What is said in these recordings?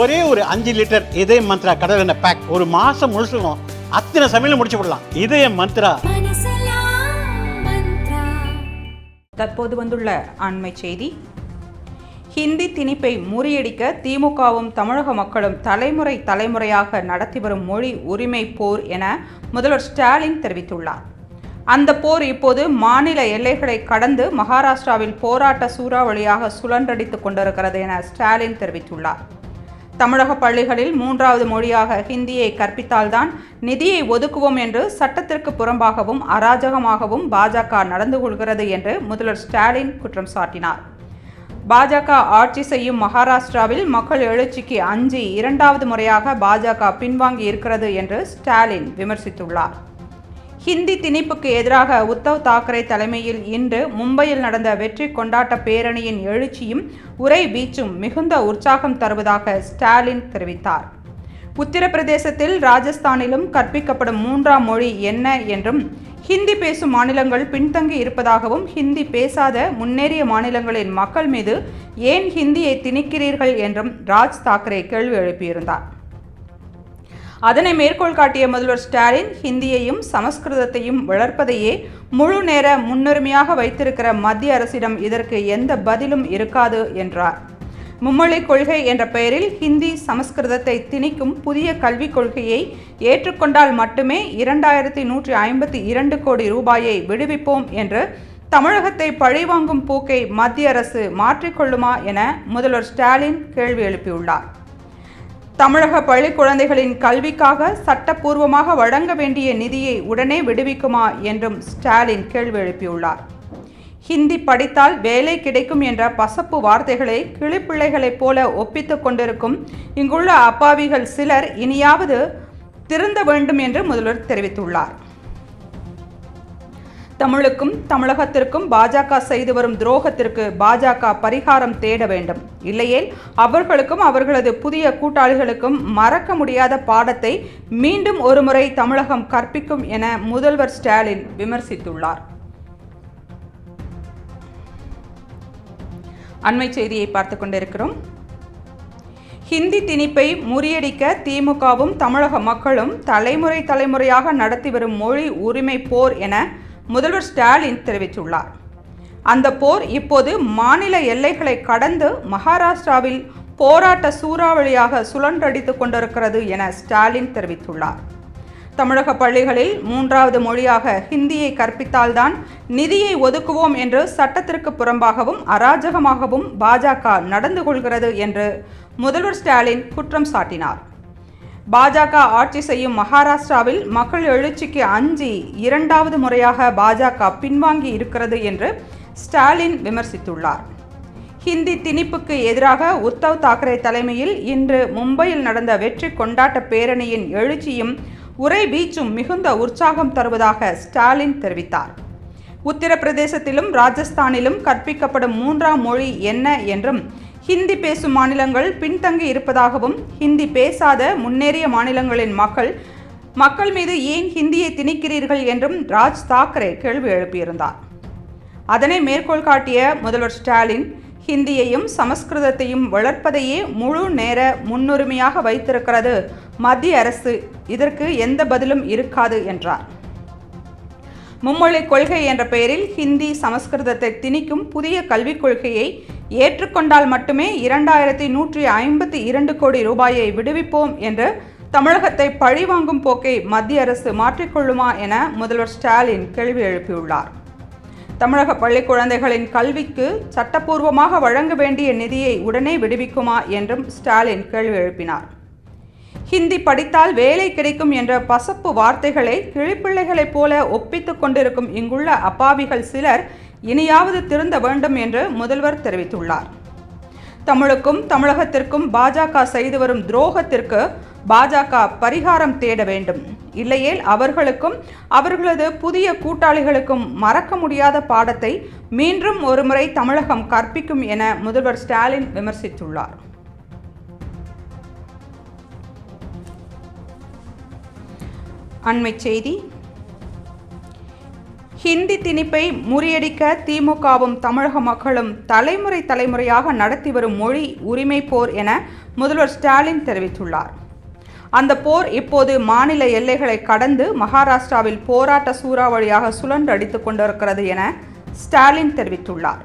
ஒரே ஒரு அஞ்சு லிட்டர் இதய மந்த்ரா கடல் எண்ணெய் பேக் ஒரு மாசம் முழுசுக்கும் அத்தனை சமையலும் முடிச்சு விடலாம். இதய மந்த்ரா. தற்போது வந்துள்ள அண்மை செய்தி. ஹிந்தி திணிப்பை முறியடிக்க திமுகவும் தமிழக மக்களும் தலைமுறை தலைமுறையாக நடத்தி வரும் மொழி உரிமை போர் என முதல்வர் ஸ்டாலின் தெரிவித்துள்ளார். அந்த போர் இப்போது மாநில எல்லைகளை கடந்து மகாராஷ்டிராவில் போராட்ட சூறாவளியாக சுழன்றடித்துக் கொண்டிருக்கிறது என ஸ்டாலின் தெரிவித்துள்ளார். தமிழக பள்ளிகளில் மூன்றாவது மொழியாக ஹிந்தியை கற்பித்தால்தான் நிதியை ஒதுக்குவோம் என்று சட்டத்திற்கு புறம்பாகவும் அராஜகமாகவும் பாஜக நடந்து கொள்கிறது என்று முதல்வர் ஸ்டாலின் குற்றம் சாட்டினார். பாஜக ஆட்சி செய்யும் மகாராஷ்டிராவில் மக்கள் எழுச்சிக்கு அஞ்சு இரண்டாவது முறையாக பாஜக பின்வாங்கி இருக்கிறது என்று ஸ்டாலின் விமர்சித்துள்ளார். ஹிந்தி திணிப்புக்கு எதிராக உத்தவ் தாக்கரே தலைமையில் இன்று மும்பையில் நடந்த வெற்றி கொண்டாட்ட பேரணியின் எழுச்சியும் உரை வீச்சும் மிகுந்த உற்சாகம் தருவதாக ஸ்டாலின் தெரிவித்தார். உத்தரப்பிரதேசத்தில் ராஜஸ்தானிலும் கற்பிக்கப்படும் மூன்றாம் மொழி என்ன என்றும் ஹிந்தி பேசும் மாநிலங்கள் பின்தங்கி இருப்பதாகவும் ஹிந்தி பேசாத முன்னேறிய மாநிலங்களின் மக்கள் மீது ஏன் ஹிந்தியை திணிக்கிறீர்கள் என்றும் ராஜ் தாக்கரே கேள்வி எழுப்பியிருந்தார். அதனை மேற்கோள் காட்டிய முதல்வர் ஸ்டாலின் ஹிந்தியையும் சமஸ்கிருதத்தையும் வளர்ப்பதையே முழு நேர முன்னுரிமையாக வைத்திருக்கிற மத்திய அரசிடம் இதற்கு எந்த பதிலும் இருக்காது என்றார். மும்மொழி கொள்கை என்ற பெயரில் ஹிந்தி சமஸ்கிருதத்தை திணிக்கும் புதிய கல்விக் கொள்கையை ஏற்றுக்கொண்டால் மட்டுமே இரண்டாயிரத்தி நூற்றி ஐம்பத்தி இரண்டு கோடி ரூபாயை விடுவிப்போம் என்று தமிழகத்தை பழிவாங்கும் போக்கை மத்திய அரசு மாற்றிக்கொள்ளுமா என முதல்வர் ஸ்டாலின் கேள்வி எழுப்பியுள்ளார். தமிழக பள்ளி குழந்தைகளின் கல்விக்காக சட்டப்பூர்வமாக வழங்க வேண்டிய நிதியை உடனே விடுவிக்குமா என்றும் ஸ்டாலின் கேள்வி எழுப்பியுள்ளார். ஹிந்தி படித்தால் வேலை கிடைக்கும் என்ற பசப்பு வார்த்தைகளை கிளிப்பிள்ளைகளைப் போல ஒப்பித்துக் கொண்டிருக்கும் இங்குள்ள அப்பாவிகள் சிலர் இனியாவது திருந்த வேண்டும் என்று முதல்வர் தெரிவித்துள்ளார். தமிழுக்கும் தமிழகத்திற்கும் பாஜக செய்து வரும் துரோகத்திற்கு பாஜக பரிகாரம் தேட வேண்டும். இல்லையேல் அவர்களுக்கும் அவர்களது புதிய கூட்டாளிகளுக்கும் மறக்க முடியாத பாடத்தை மீண்டும் ஒருமுறை தமிழகம் கற்பிக்கும் என முதல்வர் ஸ்டாலின் விமர்சித்துள்ளார். அண்மை செய்தியை பார்த்து கொண்டிருக்கிறோம். ஹிந்தி திணிப்பை முறியடிக்க திமுகவும் தமிழக மக்களும் தலைமுறை தலைமுறையாக நடத்தி வரும் மொழி உரிமை போர் என முதல்வர் ஸ்டாலின் தெரிவித்துள்ளார். அந்த போர் இப்போது மாநில எல்லைகளை கடந்து மகாராஷ்டிராவில் போராட்ட சூறாவளியாக சுழன்றடித்துக் கொண்டிருக்கிறது என ஸ்டாலின் தெரிவித்துள்ளார். தமிழக பள்ளிகளில் மூன்றாவது மொழியாக ஹிந்தியை கற்பித்தால்தான் நிதியை ஒதுக்குவோம் என்று சட்டத்திற்கு புறம்பாகவும் அராஜகமாகவும் பாஜக நடந்து கொள்கிறது என்று முதல்வர் ஸ்டாலின் குற்றம் சாட்டினார். பாஜக ஆட்சி செய்யும் மகாராஷ்டிராவில் மக்கள் எழுச்சிக்கு அஞ்சி இரண்டாவது முறையாக பாஜக பின்வாங்கி இருக்கிறது என்று ஸ்டாலின் விமர்சித்துள்ளார். ஹிந்தி திணிப்புக்கு எதிராக உத்தவ் தாக்கரே தலைமையில் இன்று மும்பையில் நடந்த வெற்றி கொண்டாட்ட பேரணியின் எழுச்சியும் உரை வீச்சும் மிகுந்த உற்சாகம் தருவதாக ஸ்டாலின் தெரிவித்தார். உத்தரப்பிரதேசத்திலும் ராஜஸ்தானிலும் கற்பிக்கப்படும் மூன்றாம் மொழி என்ன என்றும் ஹிந்தி பேசும் மாநிலங்கள் பின்தங்கி இருப்பதாகவும் ஹிந்தி பேசாத முன்னேறிய மாநிலங்களின் மக்கள் மக்கள் மீது ஏன் ஹிந்தியை திணிக்கிறீர்கள் என்றும் ராஜ் தாக்கரே கேள்வி எழுப்பியிருந்தார். அதனை மேற்கோள் காட்டிய முதல்வர் ஸ்டாலின் ஹிந்தியையும் சமஸ்கிருதத்தையும் வளர்ப்பதையே முழு நேர முன்னுரிமையாக வைத்திருக்கிறது. மத்திய அரசு இதற்கு எந்த பதிலும் இருக்காது என்றார். மும்மொழி கொள்கை என்ற பெயரில் ஹிந்தி சமஸ்கிருதத்தை திணிக்கும் புதிய கல்விக் கொள்கையை ஏற்றுக்கொண்டால் மட்டுமே இரண்டாயிரத்தி நூற்றி ஐம்பத்தி இரண்டு கோடி ரூபாயை விடுவிப்போம் என்று தமிழகத்தை பழிவாங்கும் போக்கை மத்திய அரசு மாற்றிக்கொள்ளுமா என முதல்வர் ஸ்டாலின் கேள்வி எழுப்பியுள்ளார். தமிழக பள்ளி குழந்தைகளின் கல்விக்கு சட்டப்பூர்வமாக வழங்க வேண்டிய நிதியை உடனே விடுவிக்குமா என்றும் ஸ்டாலின் கேள்வி எழுப்பினார். ஹிந்தி படித்தால் வேலை கிடைக்கும் என்ற பசப்பு வார்த்தைகளை கிழிப்பிள்ளைகளைப் போல ஒப்பித்துக் கொண்டிருக்கும் இங்குள்ள அப்பாவிகள் சிலர் இனியாவது திருந்த வேண்டும் என்று முதல்வர் தெரிவித்துள்ளார். தமிழுக்கும் தமிழகத்திற்கும் பாஜக செய்து வரும் துரோகத்திற்கு பாஜக பரிகாரம் தேட வேண்டும். இல்லையேல் அவர்களுக்கும் அவர்களது புதிய கூட்டாளிகளுக்கும் மறக்க முடியாத பாடத்தை மீண்டும் ஒருமுறை தமிழகம் கற்பிக்கும் என முதல்வர் ஸ்டாலின் விமர்சித்துள்ளார். அண்மை செய்தி. ஹிந்தி திணிப்பை முறியடிக்க திமுகவும் தமிழக மக்களும் தலைமுறை தலைமுறையாக நடத்தி வரும் மொழி உரிமை போர் என முதல்வர் ஸ்டாலின் தெரிவித்துள்ளார். அந்த போர் இப்போது மாநில எல்லைகளை கடந்து மகாராஷ்டிராவில் போராட்ட சூறாவளியாக சுழன்று அடித்துக் கொண்டிருக்கிறது என ஸ்டாலின் தெரிவித்துள்ளார்.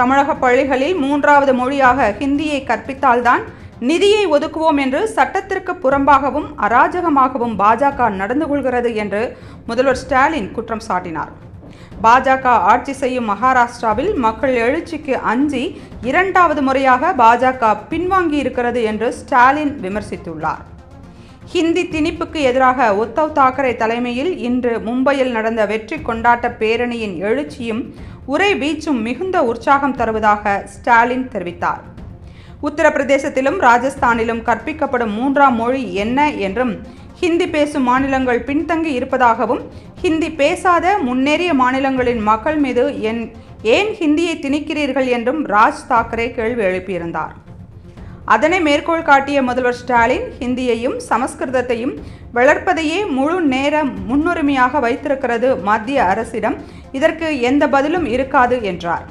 தமிழக பள்ளிகளில் மூன்றாவது மொழியாக ஹிந்தியை கற்பித்தால்தான் நிதியை ஒதுக்குவோம் என்று சட்டத்திற்கு புறம்பாகவும் அராஜகமாகவும் பாஜக நடந்து கொள்கிறது என்று முதல்வர் ஸ்டாலின் குற்றம் சாட்டினார். பாஜக ஆட்சி செய்யும் மகாராஷ்டிராவில் மக்கள் எழுச்சிக்கு அஞ்சி இரண்டாவது முறையாக பாஜக பின்வாங்கி இருக்கிறது என்று ஸ்டாலின் விமர்சித்துள்ளார். ஹிந்தி திணிப்புக்கு எதிராக உத்தவ் தாக்கரே தலைமையில் இன்று மும்பையில் நடந்த வெற்றி கொண்டாட்ட பேரணியின் எழுச்சியும் உரை வீச்சும் மிகுந்த உற்சாகம் தருவதாக ஸ்டாலின் தெரிவித்தார். உத்தரப்பிரதேசத்திலும் ராஜஸ்தானிலும் கற்பிக்கப்படும் மூன்றாம் மொழி என்ன என்றும் ஹிந்தி பேசும் மாநிலங்கள் பின்தங்கி இருப்பதாகவும் ஹிந்தி பேசாத முன்னேறிய மாநிலங்களின் மக்கள் மீது என் ஏன் ஹிந்தியை திணிக்கிறீர்கள் என்றும் ராஜ் தாக்கரே கேள்வி எழுப்பியிருந்தார். அதனை மேற்கோள் காட்டிய முதல்வர் ஸ்டாலின் ஹிந்தியையும் சமஸ்கிருதத்தையும் வளர்ப்பதையே முழு நேர முன்னுரிமையாக வைத்திருக்கிறது மத்திய அரசிடம் இதற்கு எந்த பதிலும் இருக்காது என்றார்.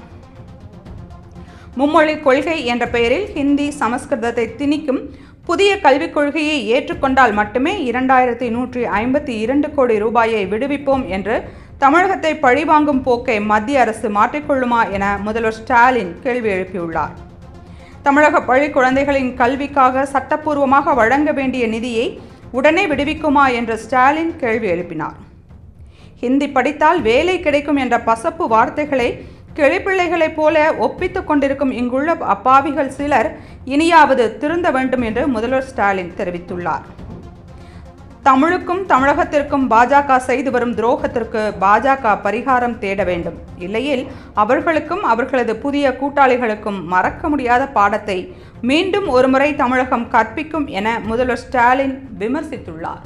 மும்மொழி கொள்கை என்ற பெயரில் ஹிந்தி சமஸ்கிருதத்தை திணிக்கும் புதிய கல்விக் கொள்கையை ஏற்றுக்கொண்டால் மட்டுமே இரண்டாயிரத்தி நூற்றி ஐம்பத்தி இரண்டு கோடி ரூபாயை விடுவிப்போம் என்று தமிழகத்தை பழிவாங்கும் போக்கை மத்திய அரசு மாற்றிக்கொள்ளுமா என முதல்வர் ஸ்டாலின் கேள்வி எழுப்பியுள்ளார். தமிழக பள்ளி குழந்தைகளின் கல்விக்காக சட்டப்பூர்வமாக வழங்க வேண்டிய நிதியை உடனே விடுவிக்குமா என்று ஸ்டாலின் கேள்வி எழுப்பினார். ஹிந்தி படித்தால் வேலை கிடைக்கும் என்ற பசப்பு வார்த்தைகளை கிளிப்பிள்ளைகளைப் போல ஒப்பித்து கொண்டிருக்கும் இங்குள்ள அப்பாவிகள் சிலர் இனியாவது திருந்த வேண்டும் என்று முதல்வர் ஸ்டாலின் தெரிவித்துள்ளார். தமிழுக்கும் தமிழகத்திற்கும் பாஜக செய்து வரும் துரோகத்திற்கு பாஜக பரிகாரம் தேட வேண்டும். இல்லையில் அவர்களுக்கும் அவர்களது புதிய கூட்டாளிகளுக்கும் மறக்க முடியாத பாடத்தை மீண்டும் ஒருமுறை தமிழகம் கற்பிக்கும் என முதல்வர் ஸ்டாலின் விமர்சித்துள்ளார்.